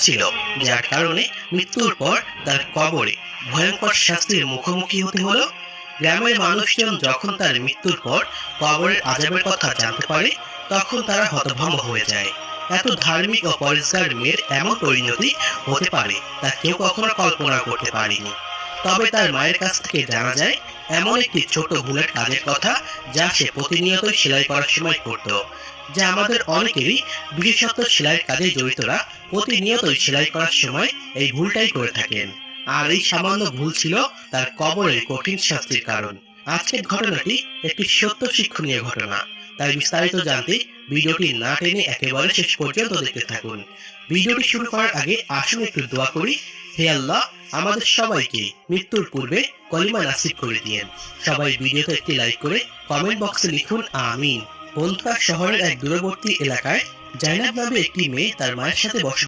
ছিল যার কারণে মৃত্যুর পর তার কবরে ভয়ঙ্কর শাস্তির মুখোমুখি হতে হলো। গ্রামের মানুষজন যখন তার মৃত্যুর পর কবরের আজাবের কথা জানতে পারে তখন তারা হতভম্ব হয়ে যায়। এত ধার্মিক ও পরিষ্কার মেয়ের এমন পরিণতি হতে পারে তা কেউ কখনো কল্পনা করতে পারেনি। তবে তার মায়ের কাছ থেকে জানা যায়, এমন একটি ছোট ভুলের কাজের কথা যা সে প্রতিনিয়তই সেলাই করার সময় করত, যা আমাদের অনেকেরই বিশেষত সেলাইয়ের কাজে জড়িতরা প্রতিনিয়তই সেলাই করার সময় এই ভুলটাই করে থাকেন। আর এই সামান্য ভুল ছিল তার কবরের কঠিন শাস্তির কারণ। আজকের ঘটনাটি একটি সত্য শিক্ষণীয় ঘটনা। তাই বিস্তারিত জানতে ভিডিওটি না টেনে একেবারে শেষ পর্যন্ত দেখতে থাকুন। ভিডিওটি শুরু করার আগে আসুন একটু দোয়া করি। হে আল্লাহ আমাদের সবাইকে মৃত্যুর পূর্বে কলিমা নাসিব করে দিয়েন। সবাই ভিডিওতে একটি লাইক করে কমেন্ট বক্সে লিখুন আমিন। বন্ধুরা শহরের এক দূরবর্তী এলাকায় জাইনাব নামে একটি মেয়ে তার মায়ের সাথে বসবাস